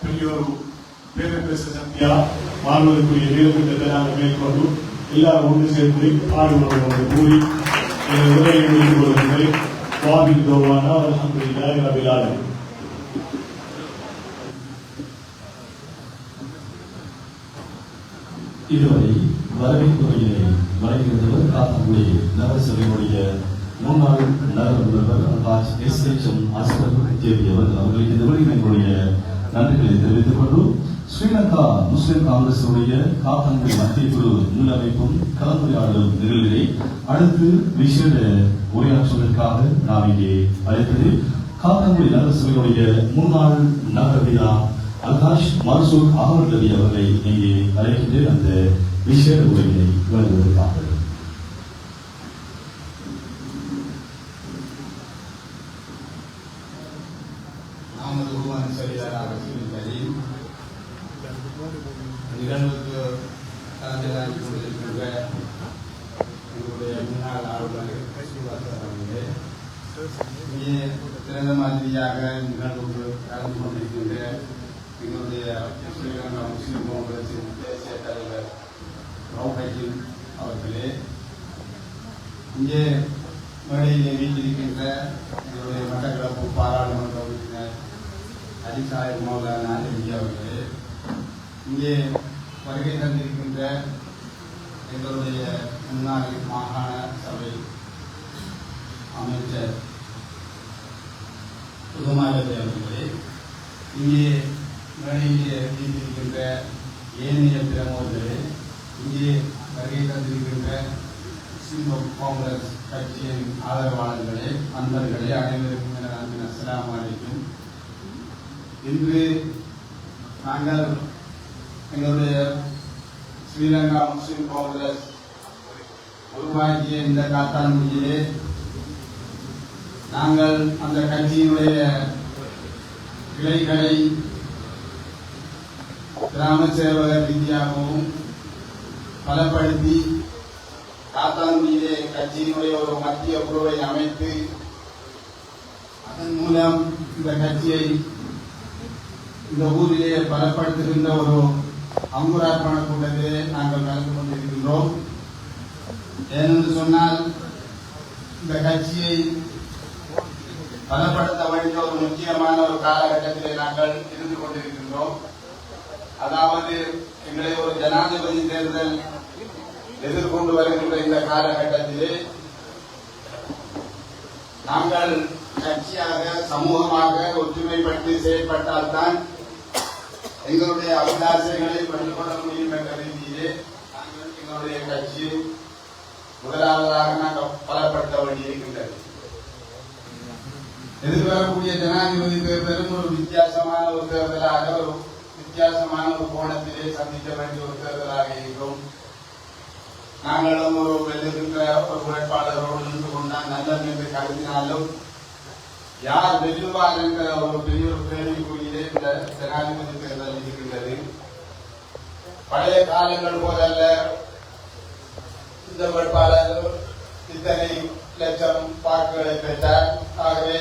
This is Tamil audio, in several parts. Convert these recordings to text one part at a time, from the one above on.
பெரிய ஒரு பேரப்பேச சக்தியா வாழ்வதற்குரிய வீரத்திட்டத்தை நாங்கள் மேற்கொண்டு எல்லாரும் ஒன்று சேர்ந்து பாடுபடுவோம் கூறி எனது உரையை முடித்துக் கொள்கின்றேன் வாபில் தோவானா அல்ஹம்துலில்லாஹி ரபில் ஆலமீன். இதுவரை வரவேற்புரையினை வழங்கியிருந்தவர் காத்தாங்குடி நகரசபையினுடைய முன்னாள் நகர முதல்வர் S H M Askar Devi அவர்கள். இந்த வழியினுடைய தெரிவித்துக் கொண்டு ஸ்ரீலங்கா முஸ்லிம் காங்கிரசுடைய காத்தங்கள் மத்திய குழு முன்னமைப்பும் கலந்துரையாடலும் நிகழ்வினை அடுத்து விசேட உரையாற்றுவதற்காக நாம் இங்கே அழைத்தது காத்தங்குடி நகரசபையுடைய முன்னாள் நகரவிழா அல்ஹாஜ் மன்சூர் அகமது ரவி அவர்களை இங்கே அழைக்கின்றேன் அந்த விசேட உரையினை நாமது உருவான சரியாக கரீம் நிகழ்வுக்கு கலந்துரையாடி கொண்டிருக்கின்ற எங்களுடைய முன்னாள் ஆளுநர் ஸ்ரீவாசர் அவர்களே இங்கே சிறந்த மாதிரியாக நிகழ்வுக்கு கலந்து கொண்டிருக்கின்ற எங்களுடைய ஸ்ரீலங்கா முஸ்லிம் காங்கிரசின் தேசிய தலைவர் ரவுஹஜின் அவர்களே இங்கே மேடையிலே வீட்டிருக்கின்ற எங்களுடைய மட்டக்களப்பு பாராளுமன்ற உறுப்பினர் அடிசாயர் மௌலானா எம்பி அவர்களே இங்கே வருகை தந்திருக்கின்ற எங்களுடைய முன்னாள் மாகாண சபை அமைச்சர் புதுமாரதி அவர்களே இங்கே மேடையிலே வீட்டிருக்கின்ற ஏனைய பிரமுகர்களே இங்கே வருகை தந்திருக்கின்ற முஸ்லிம் காங்கிரஸ் கட்சியின் ஆதரவாளர்களே அன்பர்களே அனைவருக்கும் எனது அன்பின் அஸ்ஸலாமு அலைக்கும். இன்று நாங்கள் எங்களுடைய ஸ்ரீலங்கா முஸ்லிம் காங்கிரஸ் உருவாக்கிய இந்த காத்தான்குடியிலே நாங்கள் அந்த கட்சியினுடைய கிளைகளை கிராம சேவகர் ரீதியாகவும் பலப்படுத்தி காத்தான்குடியிலே கட்சியினுடைய ஒரு மத்திய குழுவை அமைத்து அதன் மூலம் இந்த கட்சியை இந்த ஊரிலே பலப்படுத்துகின்ற ஒரு அங்குரார்ப்பண கூட்டத்திலே நாங்கள் கலந்து கொண்டிருக்கின்றோம். ஏனென்று சொன்னால் இந்த கட்சியை பலப்படுத்த வேண்டிய ஒரு முக்கியமான ஒரு காலகட்டத்திலே நாங்கள் இருந்து கொண்டிருக்கின்றோம். அதாவது எங்களை ஒரு ஜனாதிபதி தேர்தல் எதிர்கொண்டு வருகின்ற இந்த காலகட்டத்திலே நாங்கள் கட்சியாக சமூகமாக ஒற்றுமைப்பட்டு செயல்பட்டால்தான் எங்களுடைய அபிலாசைகளை பண்ணிக்கொள்ள முடியும் என்ற ரீதியிலே நாங்கள் எங்களுடைய கட்சியை முதலாவதாக நாங்கள் பலப்படுத்த வேண்டியிருக்கின்றது எதிர்வரக்கூடிய ஜனாதிபதி தேர்தலும் ஒரு வித்தியாசமான ஒரு தேர்தலாக ஒரு வித்தியாசமான ஒரு கோணத்திலே சந்திக்க வேண்டிய ஒரு தேர்தலாக இருக்கும் நாங்களும் ஒரு வெல்லுகின்ற ஒரு வேட்பாளரோடு நின்று கொண்டால் நல்லது என்று கருதினாலும் யார் வெல்லுவார் என்ற ஒரு பெரிய ஒரு கேள்விக்குறியிலே இந்த ஜனாதிபதி தேர்தல் பழைய காலங்கள் போதல்ல இந்த வேட்பாளர் இத்தனை லட்சம் வாக்குகளை பெற்றார். ஆகவே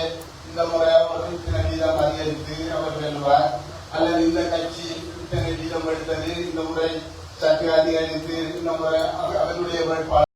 இந்த முறை ஒரு இத்தனை வீதம் அதிகரித்து அவர் வெல்வார். அல்லது இந்த கட்சி இத்தனை வீதம் எடுத்தது இந்த முறை சற்று அதிகரித்து இந்த முறை அவருடைய வேட்பாளர்